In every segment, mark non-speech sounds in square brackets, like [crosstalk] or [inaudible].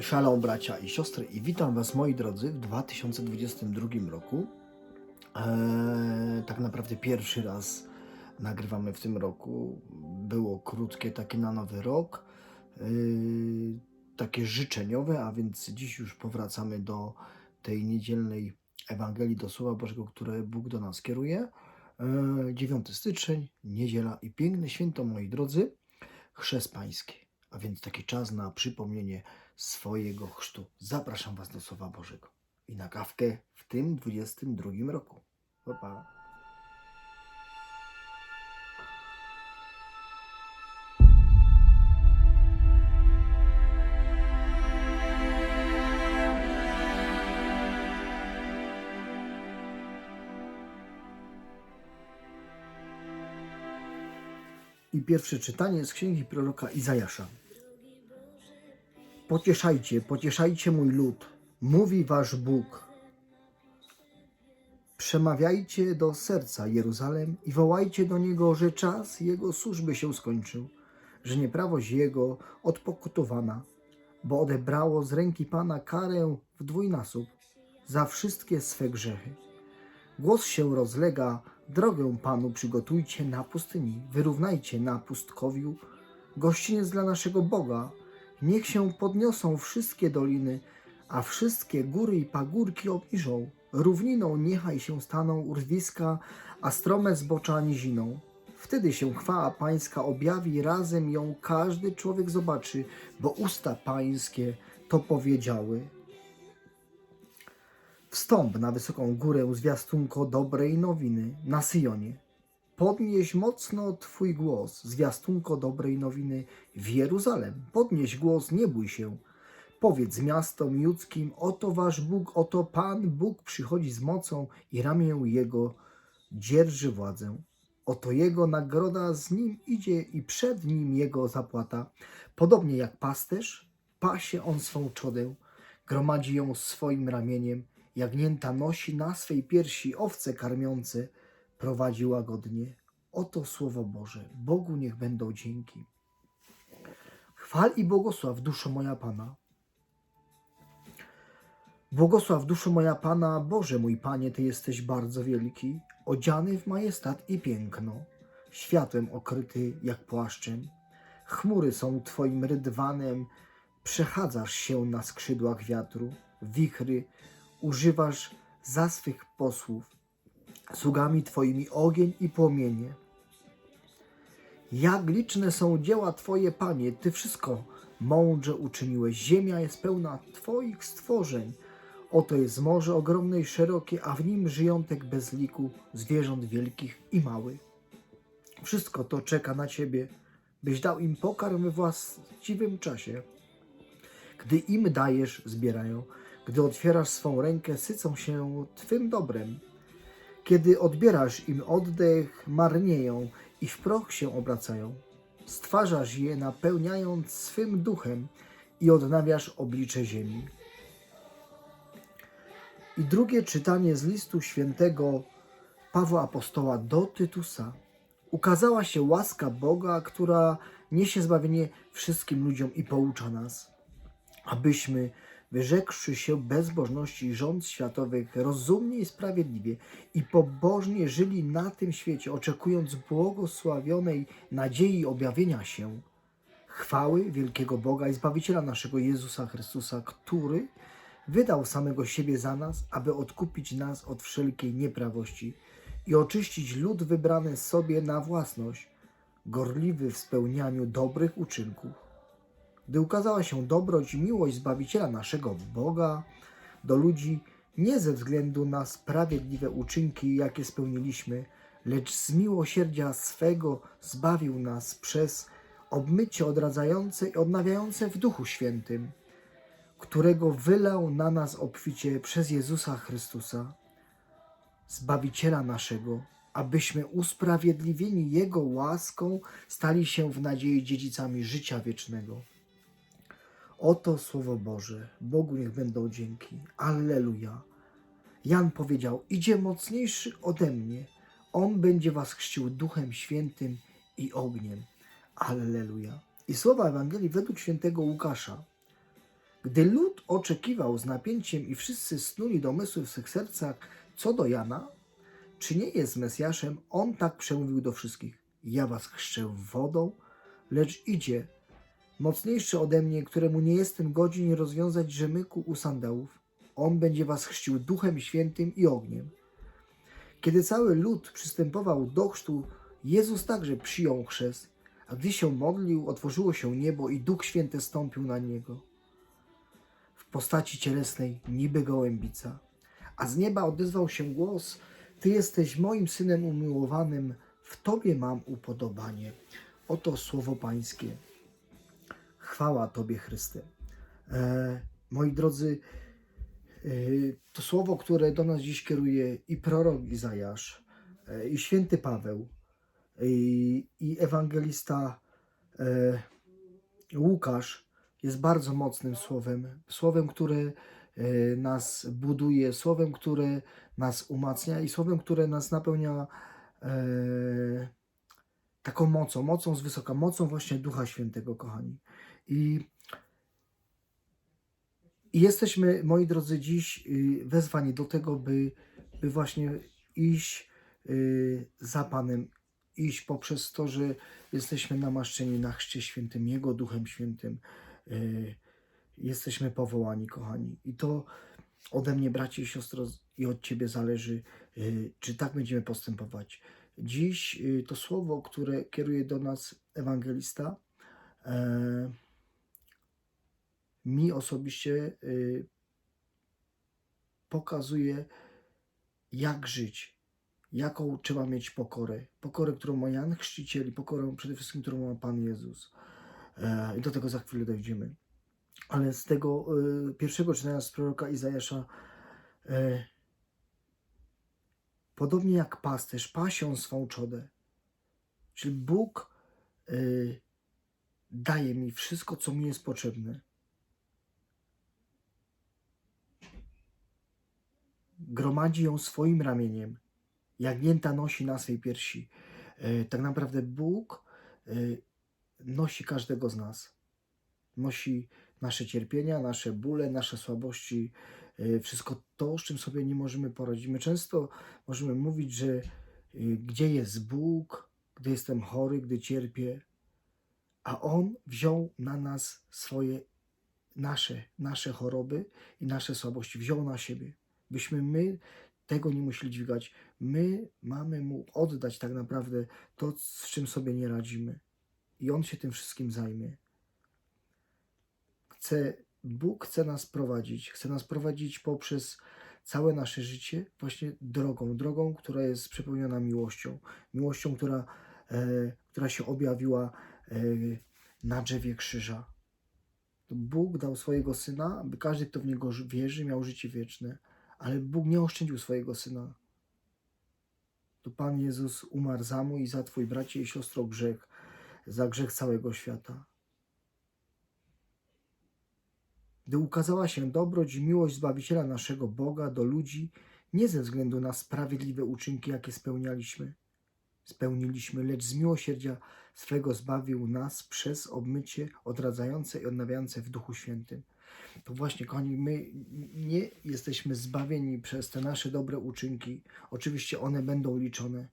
Shalom bracia i siostry i witam Was moi drodzy w 2022 roku. Eee, tak naprawdę pierwszy raz nagrywamy w tym roku. Było krótkie takie na nowy rok, eee, takie życzeniowe, a więc dziś już powracamy do tej niedzielnej Ewangelii do Słowa Bożego, które Bóg do nas kieruje. Eee, 9 styczeń, niedziela i piękne święto moi drodzy, chrzest pański. A więc taki czas na przypomnienie swojego chrztu. Zapraszam Was do Słowa Bożego i na kawkę w tym 22 roku. Pa, pa. I pierwsze czytanie z księgi proroka Izajasza. Pocieszajcie, pocieszajcie mój lud, mówi wasz Bóg. Przemawiajcie do serca Jeruzalem i wołajcie do niego, że czas jego służby się skończył, że nieprawość jego odpokutowana, bo odebrało z ręki Pana karę w dwójnasób za wszystkie swe grzechy. Głos się rozlega, drogę Panu przygotujcie na pustyni, wyrównajcie na pustkowiu gościniec dla naszego Boga, Niech się podniosą wszystkie doliny, a wszystkie góry i pagórki obniżą. Równiną niechaj się staną urwiska, a strome zbocza niziną. Wtedy się chwała pańska objawi, razem ją każdy człowiek zobaczy, bo usta pańskie to powiedziały. Wstąp na wysoką górę zwiastunko dobrej nowiny na Syjonie. Podnieś mocno Twój głos, zwiastunko dobrej nowiny w Jeruzalem. Podnieś głos, nie bój się. Powiedz miastom judzkim, oto Wasz Bóg, oto Pan Bóg przychodzi z mocą i ramię Jego dzierży władzę. Oto Jego nagroda z Nim idzie i przed Nim Jego zapłata. Podobnie jak pasterz, pasie On swą czodę, gromadzi ją swoim ramieniem, jagnięta nosi na swej piersi owce karmiące, prowadzi łagodnie. Oto Słowo Boże. Bogu niech będą dzięki. Chwal i błogosław duszo moja Pana. Błogosław duszo moja Pana, Boże mój Panie, Ty jesteś bardzo wielki, odziany w majestat i piękno, światłem okryty jak płaszczem. Chmury są Twoim rydwanem, przechadzasz się na skrzydłach wiatru, wichry używasz za swych posłów, sługami Twoimi ogień i płomienie. Jak liczne są dzieła Twoje, Panie, Ty wszystko mądrze uczyniłeś. Ziemia jest pełna Twoich stworzeń. Oto jest morze ogromne i szerokie, a w nim żyjątek bez liku, zwierząt wielkich i małych. Wszystko to czeka na Ciebie, byś dał im pokarm we właściwym czasie. Gdy im dajesz, zbierają. Gdy otwierasz swą rękę, sycą się Twym dobrem. Kiedy odbierasz im oddech, marnieją i w proch się obracają. Stwarzasz je, napełniając swym duchem i odnawiasz oblicze ziemi. I drugie czytanie z listu świętego Pawła Apostoła do Tytusa. Ukazała się łaska Boga, która niesie zbawienie wszystkim ludziom i poucza nas, abyśmy wyrzekłszy się bezbożności rząd światowych, rozumnie i sprawiedliwie i pobożnie żyli na tym świecie, oczekując błogosławionej nadziei objawienia się chwały wielkiego Boga i Zbawiciela naszego Jezusa Chrystusa, który wydał samego siebie za nas, aby odkupić nas od wszelkiej nieprawości i oczyścić lud wybrany sobie na własność, gorliwy w spełnianiu dobrych uczynków gdy ukazała się dobroć i miłość Zbawiciela naszego Boga do ludzi, nie ze względu na sprawiedliwe uczynki, jakie spełniliśmy, lecz z miłosierdzia swego zbawił nas przez obmycie odradzające i odnawiające w Duchu Świętym, którego wylał na nas obficie przez Jezusa Chrystusa, Zbawiciela naszego, abyśmy usprawiedliwieni Jego łaską stali się w nadziei dziedzicami życia wiecznego. Oto Słowo Boże. Bogu niech będą dzięki. Alleluja. Jan powiedział, idzie mocniejszy ode mnie. On będzie was chrzcił Duchem Świętym i ogniem. Alleluja. I słowa Ewangelii według świętego Łukasza. Gdy lud oczekiwał z napięciem i wszyscy snuli domysły w swych sercach co do Jana, czy nie jest Mesjaszem, on tak przemówił do wszystkich. Ja was chrzczę wodą, lecz idzie mocniejszy ode mnie, któremu nie jestem godzin rozwiązać rzemyku u sandałów. On będzie was chrzcił duchem świętym i ogniem. Kiedy cały lud przystępował do chrztu, Jezus także przyjął chrzest, a gdy się modlił, otworzyło się niebo i Duch Święty stąpił na niego w postaci cielesnej, niby gołębica. A z nieba odezwał się głos: Ty jesteś moim synem umiłowanym, w Tobie mam upodobanie. Oto słowo Pańskie. Chwała Tobie, Chryste. E, moi drodzy, e, to słowo, które do nas dziś kieruje i prorok Izajasz, e, i święty Paweł, i, i ewangelista Łukasz jest bardzo mocnym słowem. Słowem, które nas buduje, słowem, które nas umacnia i słowem, które nas napełnia e, taką mocą, mocą z wysoka, mocą właśnie Ducha Świętego, kochani. I, i jesteśmy, moi drodzy, dziś y, wezwani do tego, by, by właśnie iść y, za Panem, iść poprzez to, że jesteśmy namaszczeni na Chrzcie Świętym, Jego Duchem Świętym. y, Jesteśmy powołani, kochani. I to ode mnie, bracie i siostro, i od Ciebie zależy, czy tak będziemy postępować. Dziś y, to słowo, które kieruje do nas ewangelista, e, mi osobiście y, pokazuje, jak żyć, jaką trzeba mieć pokorę. Pokorę, którą ma Jan Chrzciciel i pokorę przede wszystkim, którą ma Pan Jezus. E, I do tego za chwilę dojdziemy. Ale z tego y, pierwszego czytania z proroka Izajasza, e, podobnie jak pasterz, pasią swą czodę. Czyli Bóg y, daje mi wszystko, co mi jest potrzebne. Gromadzi ją swoim ramieniem, jagnięta nosi na swej piersi. E, Tak naprawdę Bóg e, nosi każdego z nas. Nosi nasze cierpienia, nasze bóle, nasze słabości, wszystko to, z czym sobie nie możemy poradzić. My często możemy mówić, że e, gdzie jest Bóg, gdy jestem chory, gdy cierpię, a On wziął na nas swoje, nasze, nasze choroby i nasze słabości, wziął na siebie, byśmy my tego nie musieli dźwigać. My mamy Mu oddać tak naprawdę to, z czym sobie nie radzimy. I On się tym wszystkim zajmie. Chce, Bóg chce nas prowadzić, chce nas prowadzić poprzez całe nasze życie właśnie drogą, drogą, która jest przepełniona miłością. Miłością, która, e, która się objawiła e, na drzewie krzyża. Bóg dał swojego Syna, aby każdy, kto w Niego wierzy, miał życie wieczne. Ale Bóg nie oszczędził swojego Syna. To Pan Jezus umarł za mój i za Twój bracie i siostro grzech, za grzech całego świata. Gdy ukazała się dobroć i miłość Zbawiciela naszego Boga do ludzi, nie ze względu na sprawiedliwe uczynki, jakie spełnialiśmy, spełniliśmy, lecz z miłosierdzia swego zbawił nas przez obmycie odradzające i odnawiające w Duchu Świętym. To właśnie, kochani, my nie jesteśmy zbawieni przez te nasze dobre uczynki. Oczywiście one będą liczone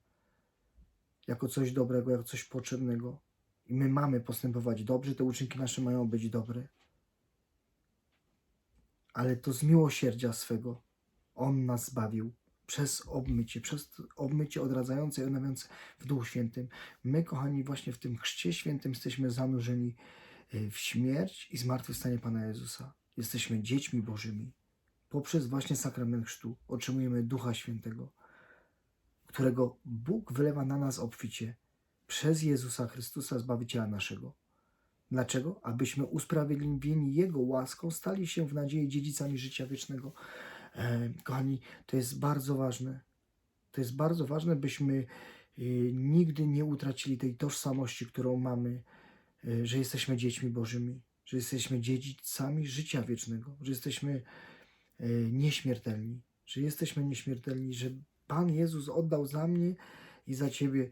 jako coś dobrego, jako coś potrzebnego. I my mamy postępować dobrze, te uczynki nasze mają być dobre. Ale to z miłosierdzia swego On nas zbawił przez obmycie, przez obmycie odradzające i odnawiające w Duchu Świętym. My, kochani, właśnie w tym chrzcie świętym jesteśmy zanurzeni y, w śmierć i zmartwychwstanie Pana Jezusa. Jesteśmy dziećmi Bożymi. Poprzez właśnie sakrament chrztu otrzymujemy Ducha Świętego, którego Bóg wylewa na nas obficie przez Jezusa Chrystusa, Zbawiciela naszego. Dlaczego? Abyśmy usprawiedliwieni Jego łaską stali się w nadziei dziedzicami życia wiecznego. E, kochani, to jest bardzo ważne. To jest bardzo ważne, byśmy e, nigdy nie utracili tej tożsamości, którą mamy, e, że jesteśmy dziećmi Bożymi, że jesteśmy dziedzicami życia wiecznego, że jesteśmy nieśmiertelni, że jesteśmy nieśmiertelni, że Pan Jezus oddał za mnie i za Ciebie,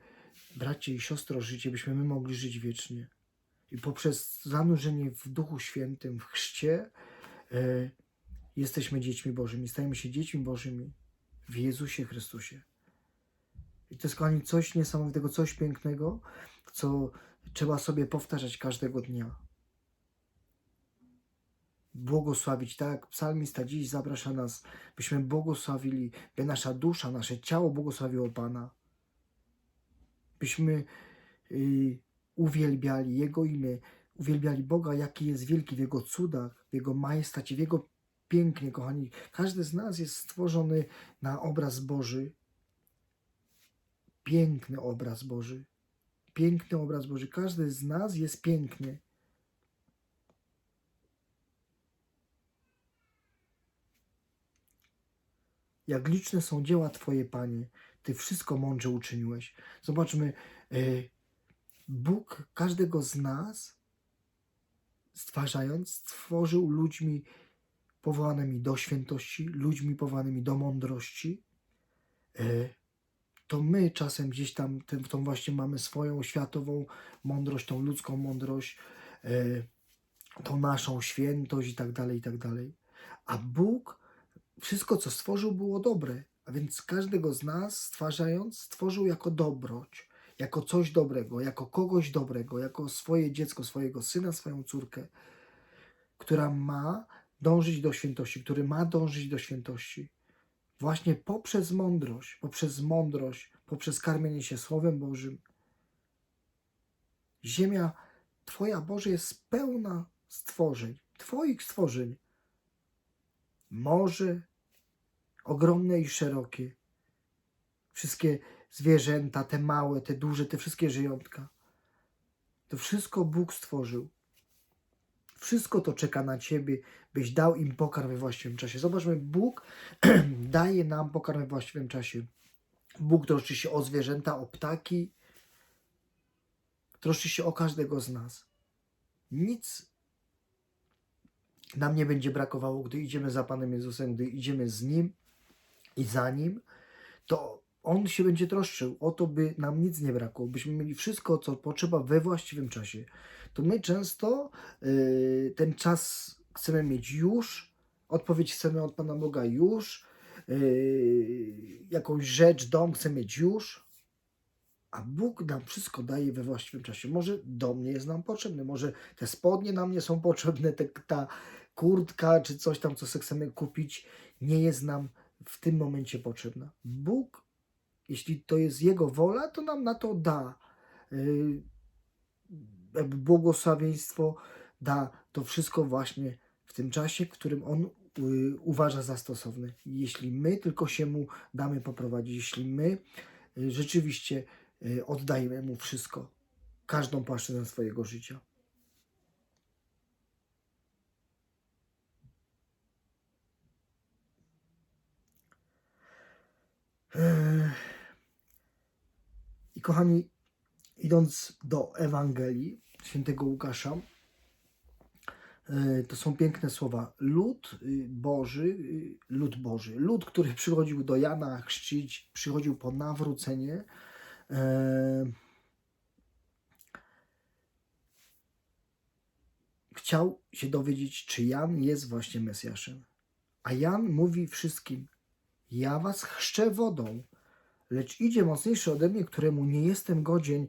bracie i siostro, życie, byśmy my mogli żyć wiecznie. I poprzez zanurzenie w Duchu Świętym, w chrzcie, e, jesteśmy dziećmi Bożymi, stajemy się dziećmi Bożymi w Jezusie Chrystusie. I to jest, kochani, coś niesamowitego, coś pięknego, co trzeba sobie powtarzać każdego dnia. Błogosławić, tak psalmista dziś zaprasza nas, byśmy błogosławili, by nasza dusza, nasze ciało błogosławiło Pana. Byśmy y, uwielbiali Jego imię, uwielbiali Boga, jaki jest wielki w Jego cudach, w Jego majestacie, w Jego pięknie, kochani. Każdy z nas jest stworzony na obraz Boży. Piękny obraz Boży. Piękny obraz Boży. Każdy z nas jest piękny. Jak liczne są dzieła Twoje, Panie. Ty wszystko mądrze uczyniłeś. Zobaczmy, e, Bóg każdego z nas, stwarzając, stworzył ludźmi powołanymi do świętości, ludźmi powołanymi do mądrości. E, To my czasem gdzieś tam ten, tą właśnie mamy swoją światową mądrość, tą ludzką mądrość, e, tą naszą świętość i tak dalej, i tak dalej. A Bóg wszystko, co stworzył, było dobre. A więc każdego z nas, stwarzając, stworzył jako dobroć, jako coś dobrego, jako kogoś dobrego, jako swoje dziecko, swojego syna, swoją córkę, która ma dążyć do świętości, który ma dążyć do świętości. Właśnie poprzez mądrość, poprzez mądrość, poprzez karmienie się Słowem Bożym. Ziemia Twoja, Boże, jest pełna stworzeń, Twoich stworzeń. Morze ogromne i szerokie. Wszystkie zwierzęta, te małe, te duże, te wszystkie żyjątka. To wszystko Bóg stworzył. Wszystko to czeka na Ciebie, byś dał im pokarm we właściwym czasie. Zobaczmy, Bóg [clears throat] daje nam pokarm we właściwym czasie. Bóg troszczy się o zwierzęta, o ptaki, troszczy się o każdego z nas. Nic nam nie będzie brakowało, gdy idziemy za Panem Jezusem, gdy idziemy z Nim i za Nim, to On się będzie troszczył o to, by nam nic nie brakło, byśmy mieli wszystko, co potrzeba we właściwym czasie. To my często y, ten czas chcemy mieć już, odpowiedź chcemy od Pana Boga już, y, jakąś rzecz, dom chcemy mieć już, a Bóg nam wszystko daje we właściwym czasie. Może dom nie jest nam potrzebny, może te spodnie nam nie są potrzebne, te, ta kurtka czy coś tam, co chcemy kupić, nie jest nam w tym momencie potrzebna. Bóg, jeśli to jest Jego wola, to nam na to da. Jakby błogosławieństwo da to wszystko właśnie w tym czasie, w którym On y, uważa za stosowny. Jeśli my tylko się Mu damy poprowadzić, jeśli my y, rzeczywiście y, oddajemy Mu wszystko, każdą płaszczyznę swojego życia. Ech. I kochani, idąc do Ewangelii świętego Łukasza, e, to są piękne słowa. Lud y, Boży, y, lud Boży, lud, który przychodził do Jana chrzcić, przychodził po nawrócenie. e, Chciał się dowiedzieć, czy Jan jest właśnie Mesjaszem. A Jan mówi wszystkim: Ja was chrzczę wodą, lecz idzie mocniejszy ode mnie, któremu nie jestem godzien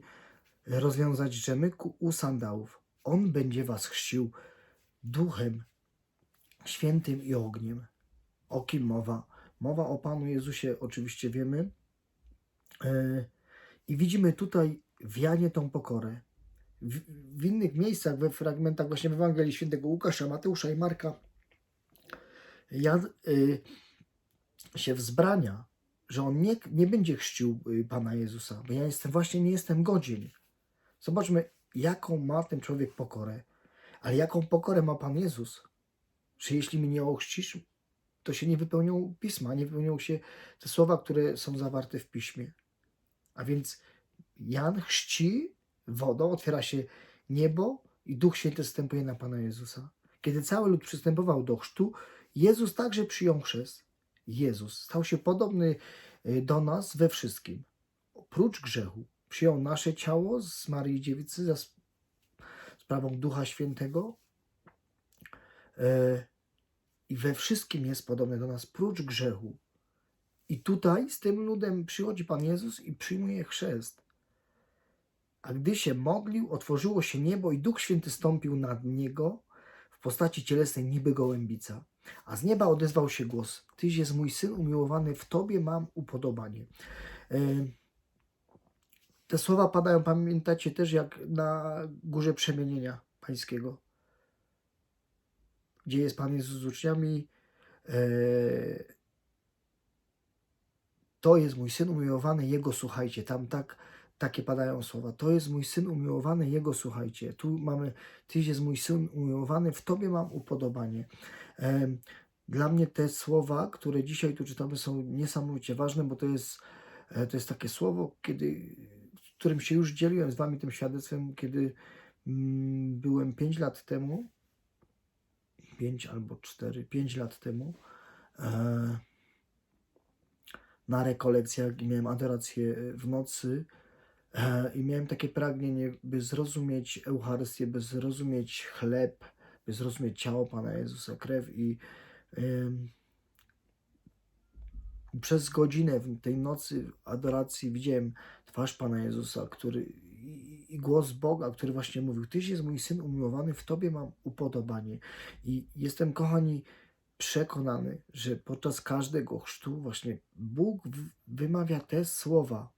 rozwiązać rzemyku u sandałów. On będzie was chrzcił duchem świętym i ogniem. O kim mowa? Mowa o Panu Jezusie, oczywiście wiemy. E, I widzimy tutaj w Janie tą pokorę. W, w innych miejscach, we fragmentach właśnie w Ewangelii Świętego Łukasza, Mateusza i Marka, Jan y, się wzbrania, że on nie, nie będzie chrzcił y, Pana Jezusa, bo ja jestem właśnie nie jestem godzien. Zobaczmy, jaką ma ten człowiek pokorę. Ale jaką pokorę ma Pan Jezus? Że jeśli mnie nie ochrzcisz, to się nie wypełnią pisma, nie wypełnią się te słowa, które są zawarte w piśmie. A więc Jan chrzci wodą, otwiera się niebo i Duch Święty wstępuje na Pana Jezusa. Kiedy cały lud przystępował do chrztu, Jezus także przyjął chrzest. Jezus stał się podobny y, do nas we wszystkim. Oprócz grzechu przyjął nasze ciało z Maryi Dziewicy za sp- sprawą Ducha Świętego. E, i we wszystkim jest podobny do nas, prócz grzechu. I tutaj z tym ludem przychodzi Pan Jezus i przyjmuje chrzest. A gdy się modlił, otworzyło się niebo i Duch Święty stąpił nad niego w postaci cielesnej niby gołębica. A z nieba odezwał się głos: Tyś jest mój syn umiłowany, w tobie mam upodobanie. E, Te słowa padają, pamiętacie też, jak na górze przemienienia pańskiego, gdzie jest Pan Jezus z uczniami. e, To jest mój syn umiłowany, jego słuchajcie. Tam tak, takie padają słowa. To jest mój syn umiłowany, jego słuchajcie. Tu mamy, Tyś jest mój syn umiłowany, w tobie mam upodobanie. Dla mnie te słowa, które dzisiaj tu czytamy, są niesamowicie ważne, bo to jest, e, to jest takie słowo, kiedy, którym się już dzieliłem z Wami tym świadectwem, kiedy mm, byłem 5 lat temu, 5 albo 4, 5 lat temu, e, na rekolekcjach i miałem adorację w nocy e, i miałem takie pragnienie, by zrozumieć Eucharystię, by zrozumieć chleb, by zrozumieć ciało Pana Jezusa, krew i ym, przez godzinę w tej nocy adoracji widziałem twarz Pana Jezusa, który i, i głos Boga, który właśnie mówił: Tyś jest mój syn umiłowany, w Tobie mam upodobanie. I jestem, kochani, przekonany, że podczas każdego chrztu właśnie Bóg wymawia te słowa: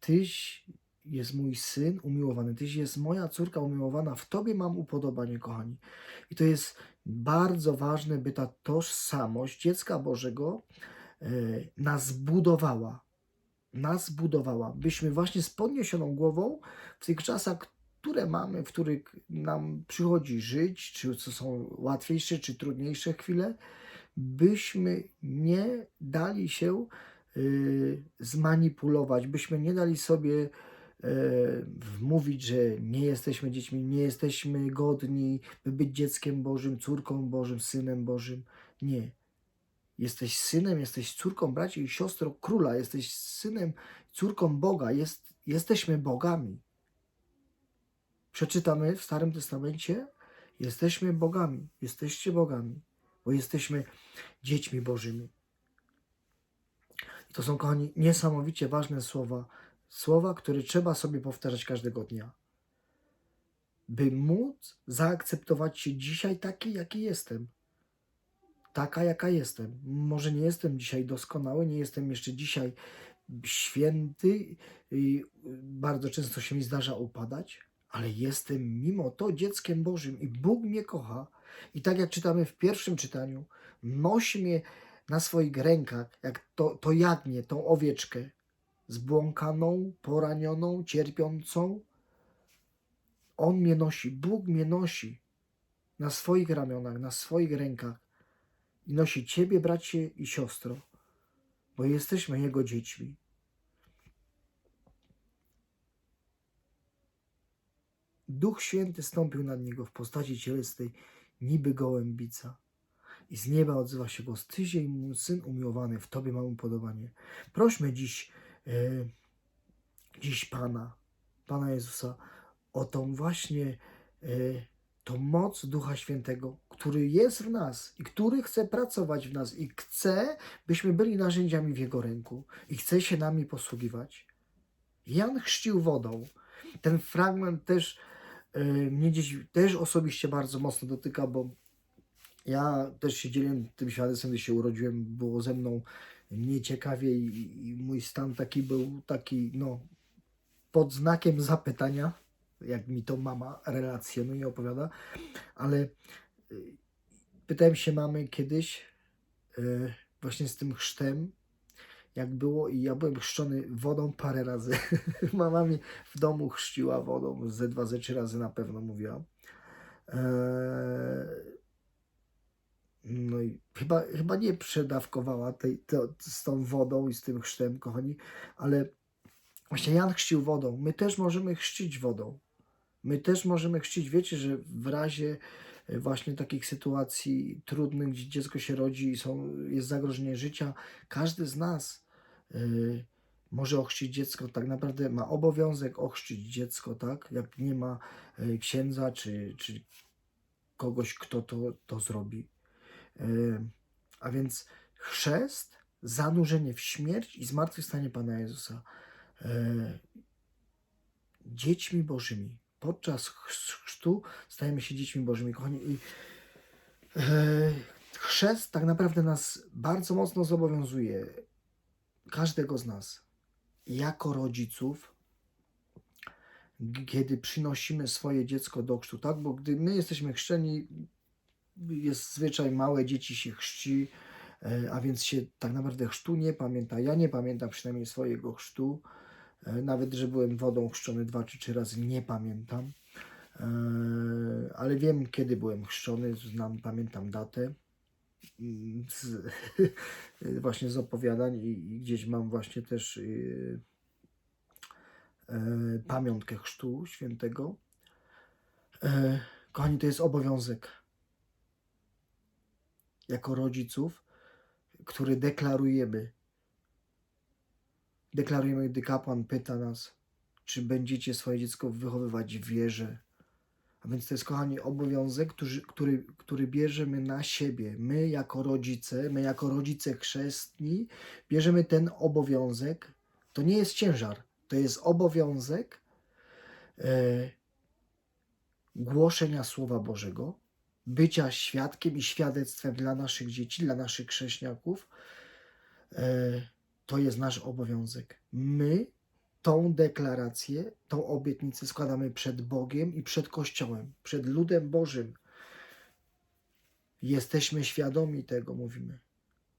Tyś jest mój syn umiłowany, Tyś jest moja córka umiłowana, w Tobie mam upodobanie, kochani. I to jest bardzo ważne, by ta tożsamość dziecka Bożego e, nas budowała. Nas budowała, byśmy właśnie z podniesioną głową w tych czasach, które mamy, w których nam przychodzi żyć, czy co są łatwiejsze, czy trudniejsze chwile, byśmy nie dali się zmanipulować, byśmy nie dali sobie y, wmówić, że nie jesteśmy dziećmi, nie jesteśmy godni, by być dzieckiem Bożym, córką Bożym, synem Bożym. Nie. Jesteś synem, jesteś córką braci i siostrą króla, jesteś synem, córką Boga, jest, jesteśmy bogami. Przeczytamy w Starym Testamencie, jesteśmy bogami, jesteście bogami, bo jesteśmy dziećmi Bożymi. I to są, kochani, niesamowicie ważne słowa, słowa, które trzeba sobie powtarzać każdego dnia, by móc zaakceptować się dzisiaj taki, jaki jestem taka, jaka jestem. Może nie jestem dzisiaj doskonały, nie jestem jeszcze dzisiaj święty i bardzo często się mi zdarza upadać, ale jestem mimo to dzieckiem Bożym i Bóg mnie kocha. I tak jak czytamy w pierwszym czytaniu, nosi mnie na swoich rękach, jak to, to jagnię, tą owieczkę, zbłąkaną, poranioną, cierpiącą. On mnie nosi, Bóg mnie nosi na swoich ramionach, na swoich rękach i nosi Ciebie, bracie i siostro, bo jesteśmy Jego dziećmi. Duch Święty stąpił nad niego w postaci cielesnej, niby gołębica. I z nieba odzywa się głos: Tyś mój syn umiłowany, w Tobie mam upodobanie. Prośmy dziś, e, dziś Pana, Pana Jezusa, o tą właśnie e, tą moc Ducha Świętego, który jest w nas i który chce pracować w nas i chce, byśmy byli narzędziami w Jego ręku i chce się nami posługiwać. Jan chrzcił wodą. Ten fragment też e, mnie dziś też osobiście bardzo mocno dotyka, bo ja też się dzieliłem tym świadectwem, gdy się urodziłem, było ze mną nieciekawie i, i mój stan taki był taki, no, pod znakiem zapytania, jak mi to mama relacjonuje, opowiada, ale y, pytałem się mamy kiedyś y, właśnie z tym chrztem, jak było i ja byłem chrzczony wodą parę razy. [laughs] Mama mi w domu chrzciła wodą, ze dwa, ze trzy razy na pewno mówiła. Eee, no i chyba, chyba nie przedawkowała tej, to, z tą wodą i z tym chrztem, kochani, ale właśnie Jan chrzcił wodą. My też możemy chrzcić wodą. My też możemy chrzcić. Wiecie, że w razie e, właśnie takich sytuacji trudnych, gdzie dziecko się rodzi i są, jest zagrożenie życia, każdy z nas y, może ochrzcić dziecko. Tak naprawdę ma obowiązek ochrzcić dziecko, tak? Jak nie ma y, księdza czy, czy kogoś, kto to, to zrobi. A więc chrzest, zanurzenie w śmierć i zmartwychwstanie Pana Jezusa. Dziećmi Bożymi. Podczas chrz- chrztu stajemy się dziećmi Bożymi. Kochani, i chrzest tak naprawdę nas bardzo mocno zobowiązuje, każdego z nas, jako rodziców, kiedy przynosimy swoje dziecko do chrztu, tak? Bo gdy my jesteśmy chrzczeni, jest zwyczaj, małe dzieci się chrzci, e, a więc się tak naprawdę chrztu nie pamięta. Ja nie pamiętam przynajmniej swojego chrztu. E, Nawet, że byłem wodą chrzczony dwa czy trzy razy, nie pamiętam. E, Ale wiem, kiedy byłem chrzczony, znam, pamiętam datę. mm, Z, [laughs] właśnie z opowiadań i, i gdzieś mam właśnie też y, e, pamiątkę chrztu świętego. E, Kochani, to jest obowiązek jako rodziców, który deklarujemy. Deklarujemy, gdy kapłan pyta nas, czy będziecie swoje dziecko wychowywać w wierze. A więc to jest, kochani, obowiązek, który, który, który bierzemy na siebie. My, jako rodzice, my, jako rodzice chrzestni, bierzemy ten obowiązek. To nie jest ciężar, to jest obowiązek e, głoszenia Słowa Bożego, bycia świadkiem i świadectwem dla naszych dzieci, dla naszych chrześniaków. E, to jest nasz obowiązek. My tą deklarację, tą obietnicę składamy przed Bogiem i przed Kościołem, przed ludem Bożym. Jesteśmy świadomi tego, mówimy.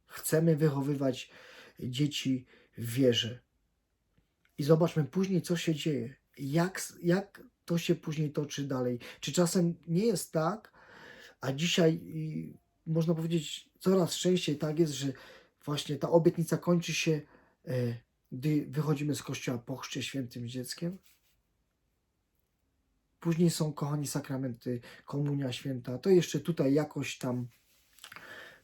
Chcemy wychowywać dzieci w wierze. I zobaczmy później, co się dzieje. Jak, jak to się później toczy dalej. Czy czasem nie jest tak, a dzisiaj można powiedzieć coraz częściej tak jest, że właśnie ta obietnica kończy się, e, gdy wychodzimy z kościoła po chrzcie świętym dzieckiem. Później są, kochani, sakramenty, komunia święta. To jeszcze tutaj jakoś tam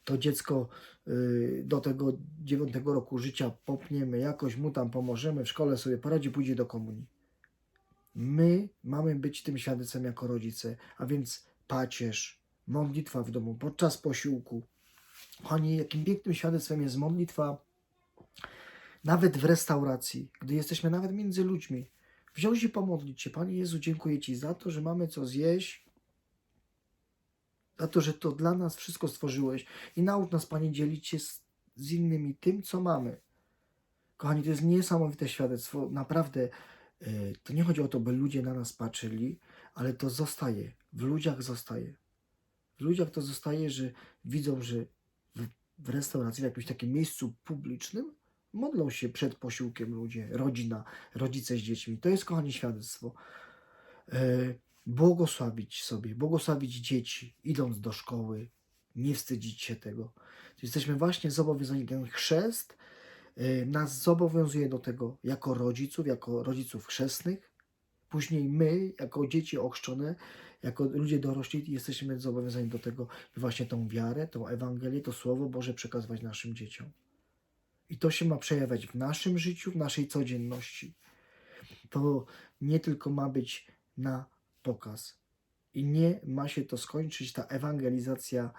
to dziecko y, do tego dziewiątego roku życia popniemy, jakoś mu tam pomożemy, w szkole sobie poradzi, pójdzie do komunii. My mamy być tym świadectwem jako rodzice, a więc pacierz, modlitwa w domu, podczas posiłku. Kochani, jakim pięknym świadectwem jest modlitwa nawet w restauracji, gdy jesteśmy nawet między ludźmi. Wziąć i pomodlić się. Panie Jezu, dziękuję Ci za to, że mamy co zjeść, za to, że to dla nas wszystko stworzyłeś i naucz nas, Panie, dzielić się z, z innymi tym, co mamy. Kochani, to jest niesamowite świadectwo. Naprawdę, y, to nie chodzi o to, by ludzie na nas patrzyli, ale to zostaje. W ludziach zostaje. W ludziach to zostaje, że widzą, że w, restauracji, w jakimś takim miejscu publicznym modlą się przed posiłkiem ludzie, rodzina, rodzice z dziećmi. To jest, kochani, świadectwo. E, błogosławić sobie, błogosławić dzieci, idąc do szkoły, nie wstydzić się tego. Jesteśmy właśnie zobowiązani, ten chrzest e, nas zobowiązuje do tego jako rodziców, jako rodziców chrzestnych. Później my, jako dzieci ochrzczone, jako ludzie dorośli, jesteśmy zobowiązani do tego, by właśnie tą wiarę, tą Ewangelię, to Słowo Boże przekazywać naszym dzieciom. I to się ma przejawiać w naszym życiu, w naszej codzienności. To nie tylko ma być na pokaz. I nie ma się to skończyć, ta ewangelizacja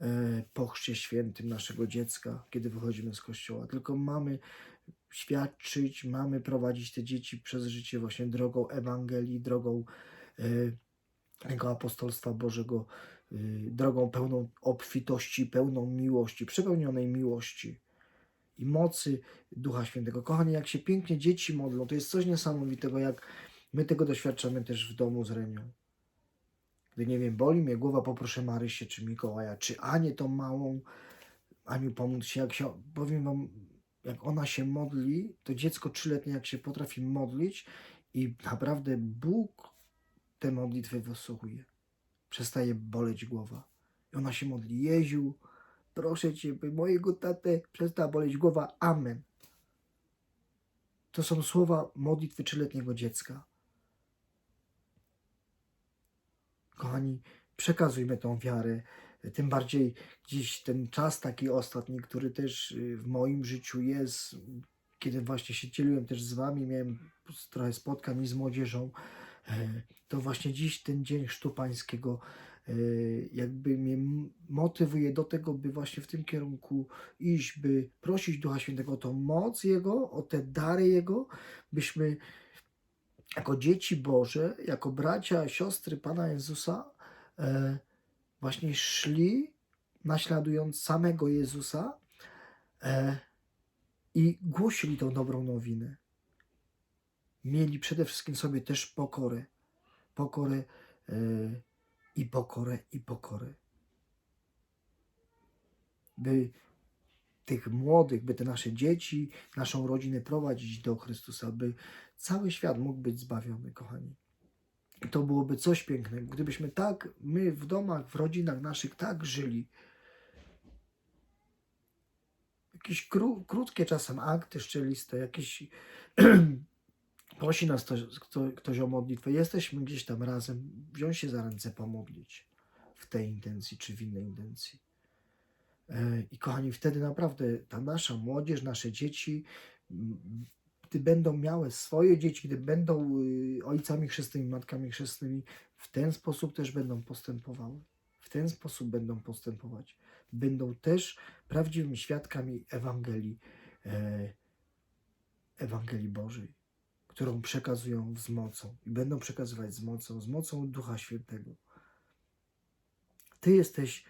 e, po chrzcie świętym naszego dziecka, kiedy wychodzimy z kościoła. Tylko mamy świadczyć, mamy prowadzić te dzieci przez życie właśnie drogą Ewangelii, drogą e, tego apostolstwa Bożego, e, drogą pełną obfitości, pełną miłości, przepełnionej miłości i mocy Ducha Świętego. Kochani, jak się pięknie dzieci modlą, to jest coś niesamowitego, jak my tego doświadczamy też w domu z Remią. Gdy, nie wiem, boli mnie głowa, poproszę Marysię, czy Mikołaja, czy Anię tą małą, Aniu, pomóc się, jak się, powiem wam, jak ona się modli, to dziecko trzyletnie, jak się potrafi modlić i naprawdę Bóg te modlitwy wysłuchuje. Przestaje boleć głowa. I ona się modli, Jeziu, proszę Cię, by mojego tatę przestała boleć głowa. Amen. To są słowa modlitwy trzyletniego dziecka. Kochani, przekazujmy tą wiarę. Tym bardziej dziś ten czas taki ostatni, który też y, w moim życiu jest, kiedy właśnie się dzieliłem też z Wami, miałem trochę spotkań z młodzieżą, e, to właśnie dziś ten Dzień Chrztu Pańskiego y, jakby mnie motywuje do tego, by właśnie w tym kierunku iść, by prosić Ducha Świętego o tą moc Jego, o te dary Jego, byśmy jako dzieci Boże, jako bracia, siostry Pana Jezusa, e, właśnie szli, naśladując samego Jezusa e, i głosili tą dobrą nowinę. Mieli przede wszystkim sobie też pokorę. Pokorę e, i pokorę i pokorę. By tych młodych, by te nasze dzieci, naszą rodzinę prowadzić do Chrystusa, by cały świat mógł być zbawiony, kochani. To byłoby coś pięknego, gdybyśmy tak, my w domach, w rodzinach naszych tak żyli. Jakieś kró, krótkie czasem akty szczeliste, jakieś [clears throat] prosi nas ktoś, kto, ktoś o modlitwę. Jesteśmy gdzieś tam razem, wziąć się za ręce, pomodlić w tej intencji czy w innej intencji. E, I kochani, wtedy naprawdę ta nasza młodzież, nasze dzieci, gdy będą miały swoje dzieci, gdy będą y, ojcami chrzestnymi, matkami chrzestnymi, w ten sposób też będą postępowały. W ten sposób będą postępować. Będą też prawdziwymi świadkami Ewangelii, e, Ewangelii Bożej, którą przekazują z mocą i będą przekazywać z mocą, z mocą Ducha Świętego. Ty jesteś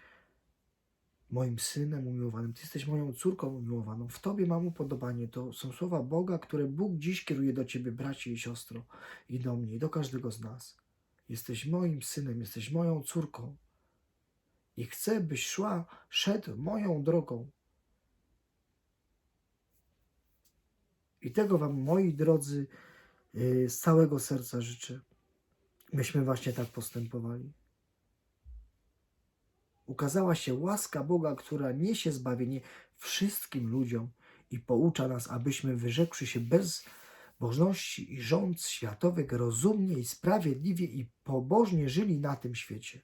moim synem umiłowanym, Ty jesteś moją córką umiłowaną. W Tobie mam upodobanie. To są słowa Boga, które Bóg dziś kieruje do Ciebie, bracie i siostro, i do mnie, i do każdego z nas. Jesteś moim synem, jesteś moją córką. I chcę, byś szła, szedł moją drogą. I tego Wam, moi drodzy, yy, z całego serca życzę. Myśmy właśnie tak postępowali ukazała się łaska Boga, która niesie zbawienie wszystkim ludziom i poucza nas, abyśmy wyrzekłszy się bezbożności i rząd światowych rozumnie i sprawiedliwie i pobożnie żyli na tym świecie,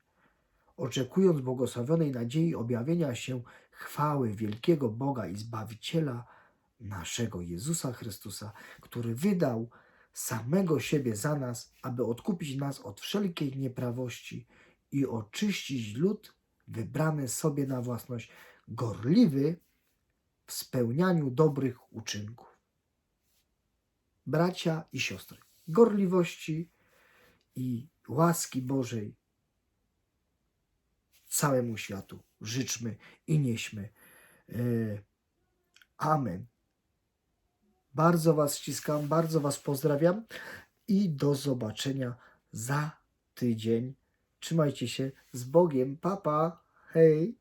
oczekując błogosławionej nadziei objawienia się chwały wielkiego Boga i Zbawiciela naszego Jezusa Chrystusa, który wydał samego siebie za nas, aby odkupić nas od wszelkiej nieprawości i oczyścić lud wybrany sobie na własność, gorliwy w spełnianiu dobrych uczynków. Bracia i siostry, gorliwości i łaski Bożej całemu światu życzmy i nieśmy. E, Amen. Bardzo Was ściskam, bardzo Was pozdrawiam i do zobaczenia za tydzień. Trzymajcie się z Bogiem. Papa. Pa. Hej.